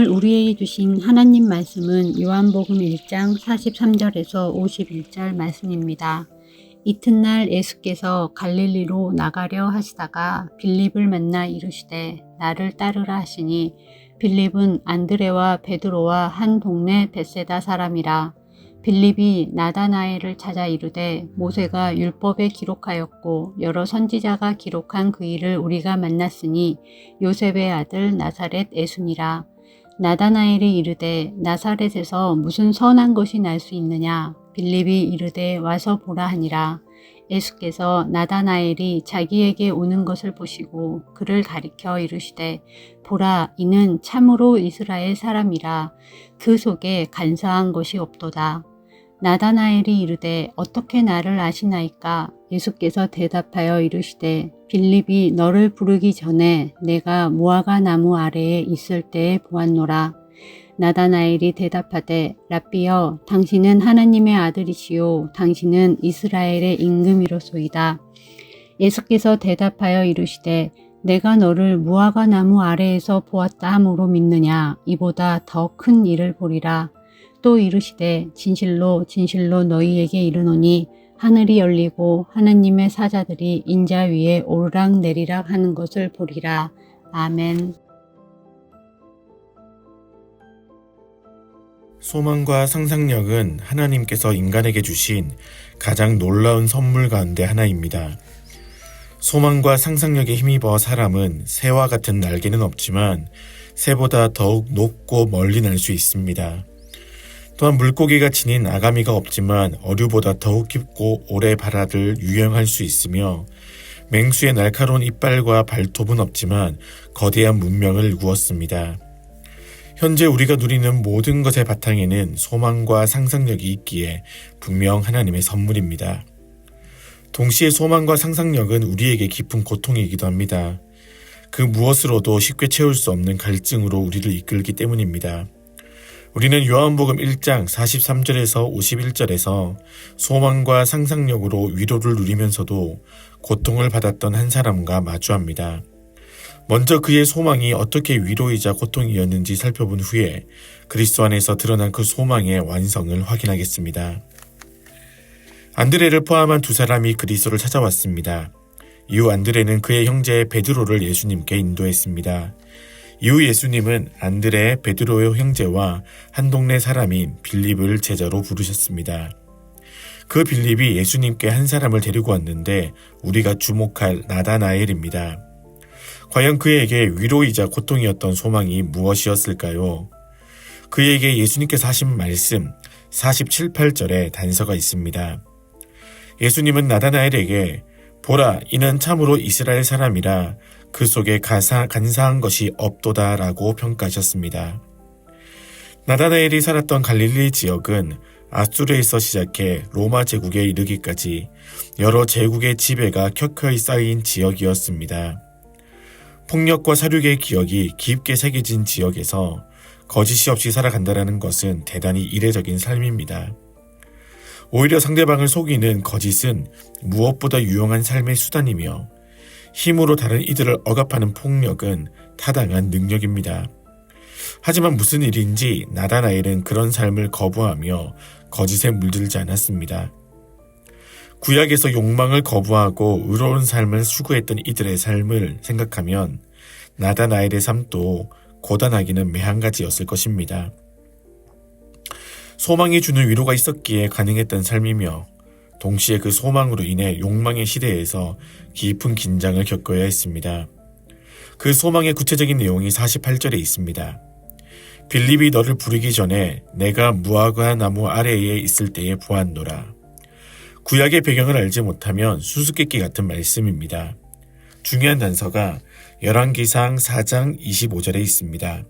오늘 우리에게 주신 하나님 말씀은 요한복음 1장 43절에서 51절 말씀입니다. 이튿날 예수께서 갈릴리로 나가려 하시다가 빌립을 만나 이르시되 나를 따르라 하시니 빌립은 안드레와 베드로와 한 동네 베세다 사람이라 빌립이 나다나엘을 찾아 이르되 모세가 율법에 기록하였고 여러 선지자가 기록한 그 일을 우리가 만났으니 요셉의 아들 나사렛 예수니라 나다나엘이 이르되 나사렛에서 무슨 선한 것이 날 수 있느냐? 빌립이 이르되 와서 보라 하니라. 예수께서 나다나엘이 자기에게 오는 것을 보시고 그를 가리켜 이르시되 보라 이는 참으로 이스라엘 사람이라. 그 속에 간사한 것이 없도다 나다나엘이 이르되 어떻게 나를 아시나이까? 예수께서 대답하여 이르시되 빌립이 너를 부르기 전에 내가 무화과 나무 아래에 있을 때에 보았노라. 나다나엘이 대답하되 라비여 당신은 하나님의 아들이시요 당신은 이스라엘의 임금이로소이다. 예수께서 대답하여 이르시되 내가 너를 무화과 나무 아래에서 보았다 함으로 믿느냐? 이보다 더 큰 일을 보리라 또 이르시되 진실로 진실로 너희에게 이르노니 하늘이 열리고 하나님의 사자들이 인자 위에 오르락 내리락 하는 것을 보리라. 아멘. 소망과 상상력은 하나님께서 인간에게 주신 가장 놀라운 선물 가운데 하나입니다. 소망과 상상력에 힘입어 사람은 새와 같은 날개는 없지만 새보다 더욱 높고 멀리 날 수 있습니다. 또한 물고기가 지닌 아가미가 없지만 어류보다 더욱 깊고 오래 발아들 유영할 수 있으며 맹수의 날카로운 이빨과 발톱은 없지만 거대한 문명을 구었습니다. 현재 우리가 누리는 모든 것의 바탕에는 소망과 상상력이 있기에 분명 하나님의 선물입니다. 동시에 소망과 상상력은 우리에게 깊은 고통이기도 합니다. 그 무엇으로도 쉽게 채울 수 없는 갈증으로 우리를 이끌기 때문입니다. 우리는 요한복음 1장 43절에서 51절에서 소망과 상상력으로 위로를 누리면서도 고통을 받았던 한 사람과 마주합니다. 먼저 그의 소망이 어떻게 위로이자 고통이었는지 살펴본 후에 그리스도 안에서 드러난 그 소망의 완성을 확인하겠습니다. 안드레를 포함한 두 사람이 그리스도를 찾아왔습니다. 이후 안드레는 그의 형제 베드로를 예수님께 인도했습니다. 이후 예수님은 안드레 베드로의 형제와 한 동네 사람인 빌립을 제자로 부르셨습니다. 그 빌립이 예수님께 한 사람을 데리고 왔는데 우리가 주목할 나다나엘입니다. 과연 그에게 위로이자 고통이었던 소망이 무엇이었을까요? 그에게 예수님께서 하신 말씀 47, 8절에 단서가 있습니다. 예수님은 나다나엘에게 보라 이는 참으로 이스라엘 사람이라 그 속에 가사, 간사한 것이 없도다라고 평가하셨습니다. 나다나엘이 살았던 갈릴리 지역은 아수르에서 시작해 로마 제국에 이르기까지 여러 제국의 지배가 켜켜이 쌓인 지역이었습니다. 폭력과 사륙의 기억이 깊게 새겨진 지역에서 거짓이 없이 살아간다는 것은 대단히 이례적인 삶입니다. 오히려 상대방을 속이는 거짓은 무엇보다 유용한 삶의 수단이며 힘으로 다른 이들을 억압하는 폭력은 타당한 능력입니다. 하지만 무슨 일인지 나다나엘은 그런 삶을 거부하며 거짓에 물들지 않았습니다. 구약에서 욕망을 거부하고 의로운 삶을 추구했던 이들의 삶을 생각하면 나다나엘의 삶도 고단하기는 매한가지였을 것입니다. 소망이 주는 위로가 있었기에 가능했던 삶이며 동시에 그 소망으로 인해 욕망의 시대에서 깊은 긴장을 겪어야 했습니다. 그 소망의 구체적인 내용이 48절에 있습니다. 빌립이 너를 부르기 전에 내가 무화과 나무 아래에 있을 때에 보았노라. 구약의 배경을 알지 못하면 수수께끼 같은 말씀입니다. 중요한 단서가 열왕기상 4장 25절에 있습니다.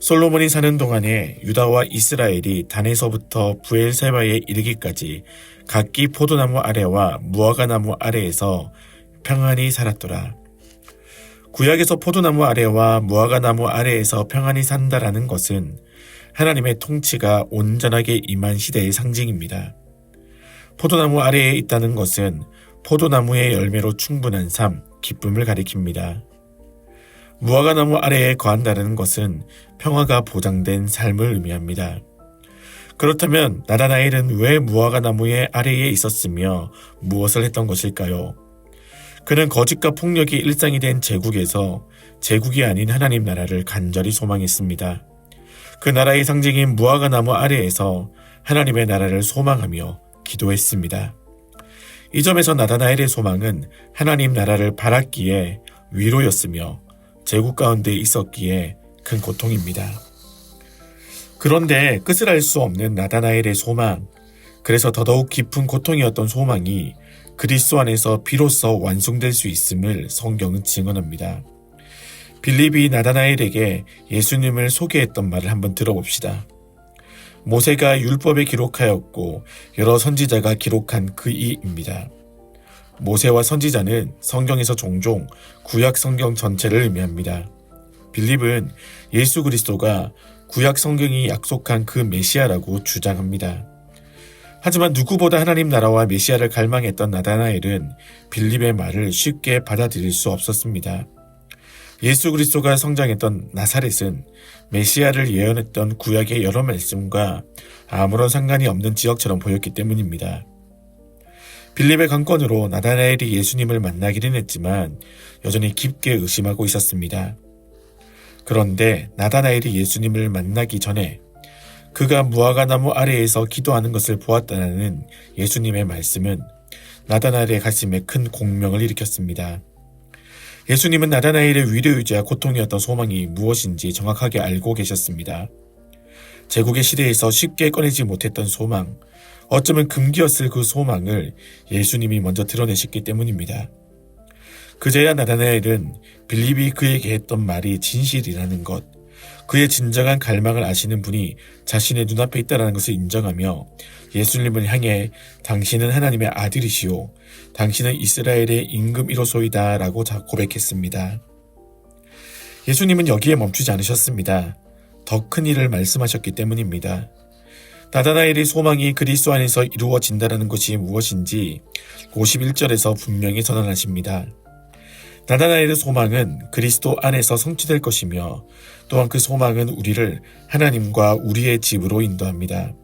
솔로몬이 사는 동안에 유다와 이스라엘이 단에서부터 부엘세바에 이르기까지 각기 포도나무 아래와 무화과나무 아래에서 평안히 살았더라. 구약에서 포도나무 아래와 무화과나무 아래에서 평안히 산다라는 것은 하나님의 통치가 온전하게 임한 시대의 상징입니다. 포도나무 아래에 있다는 것은 포도나무의 열매로 충분한 삶, 기쁨을 가리킵니다. 무화과 나무 아래에 거한다는 것은 평화가 보장된 삶을 의미합니다. 그렇다면 나다나엘은 왜 무화과 나무의 아래에 있었으며 무엇을 했던 것일까요? 그는 거짓과 폭력이 일상이 된 제국에서 제국이 아닌 하나님 나라를 간절히 소망했습니다. 그 나라의 상징인 무화과 나무 아래에서 하나님의 나라를 소망하며 기도했습니다. 이 점에서 나다나엘의 소망은 하나님 나라를 바랐기에 위로였으며 제국 가운데 있었기에 큰 고통입니다. 그런데 끝을 알 수 없는 나다나엘의 소망, 그래서 더더욱 깊은 고통이었던 소망이 그리스도 안에서 비로소 완성될 수 있음을 성경은 증언합니다. 빌립이 나다나엘에게 예수님을 소개했던 말을 한번 들어봅시다. 모세가 율법에 기록하였고 여러 선지자가 기록한 그 이입니다. 모세와 선지자는 성경에서 종종 구약 성경 전체를 의미합니다. 빌립은 예수 그리스도가 구약 성경이 약속한 그 메시아라고 주장합니다. 하지만 누구보다 하나님 나라와 메시아를 갈망했던 나다나엘은 빌립의 말을 쉽게 받아들일 수 없었습니다. 예수 그리스도가 성장했던 나사렛은 메시아를 예언했던 구약의 여러 말씀과 아무런 상관이 없는 지역처럼 보였기 때문입니다. 빌립의 강권으로 나다나엘이 예수님을 만나기는 했지만 여전히 깊게 의심하고 있었습니다. 그런데 나다나엘이 예수님을 만나기 전에 그가 무화과 나무 아래에서 기도하는 것을 보았다는 예수님의 말씀은 나다나엘의 가슴에 큰 공명을 일으켰습니다. 예수님은 나다나엘의 위로유지와 고통이었던 소망이 무엇인지 정확하게 알고 계셨습니다. 제국의 시대에서 쉽게 꺼내지 못했던 소망, 어쩌면 금기였을 그 소망을 예수님이 먼저 드러내셨기 때문입니다. 그제야 나다나엘은 빌립이 그에게 했던 말이 진실이라는 것, 그의 진정한 갈망을 아시는 분이 자신의 눈앞에 있다는 것을 인정하며 예수님을 향해 당신은 하나님의 아들이시오. 당신은 이스라엘의 임금 1호소이다 라고 고백했습니다. 예수님은 여기에 멈추지 않으셨습니다. 더 큰 일을 말씀하셨기 때문입니다. 나다나엘의 소망이 그리스도 안에서 이루어진다는 것이 무엇인지 51절에서 분명히 선언하십니다. 나다나엘의 소망은 그리스도 안에서 성취될 것이며 또한 그 소망은 우리를 하나님과 우리의 집으로 인도합니다.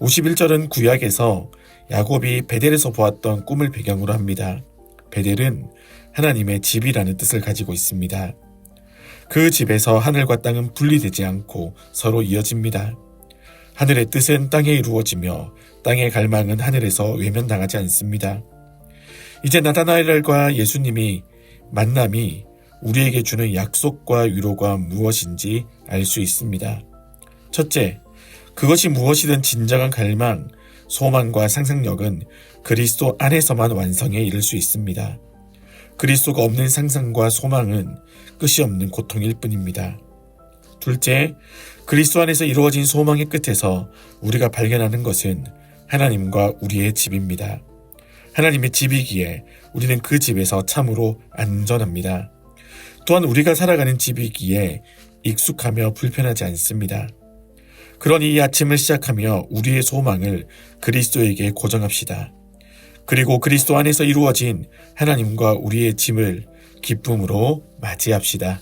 51절은 구약에서 야곱이 베델에서 보았던 꿈을 배경으로 합니다. 베델은 하나님의 집이라는 뜻을 가지고 있습니다. 그 집에서 하늘과 땅은 분리되지 않고 서로 이어집니다. 하늘의 뜻은 땅에 이루어지며 땅의 갈망은 하늘에서 외면당하지 않습니다. 이제 나다나엘과 예수님이 만남이 우리에게 주는 약속과 위로가 무엇인지 알 수 있습니다. 첫째, 그것이 무엇이든 진정한 갈망, 소망과 상상력은 그리스도 안에서만 완성에 이를 수 있습니다. 그리스도가 없는 상상과 소망은 끝이 없는 고통일 뿐입니다. 둘째, 그리스도 안에서 이루어진 소망의 끝에서 우리가 발견하는 것은 하나님과 우리의 집입니다. 하나님의 집이기에 우리는 그 집에서 참으로 안전합니다. 또한 우리가 살아가는 집이기에 익숙하며 불편하지 않습니다. 그러니 이 아침을 시작하며 우리의 소망을 그리스도에게 고정합시다. 그리고 그리스도 안에서 이루어진 하나님과 우리의 짐을 기쁨으로 맞이합시다.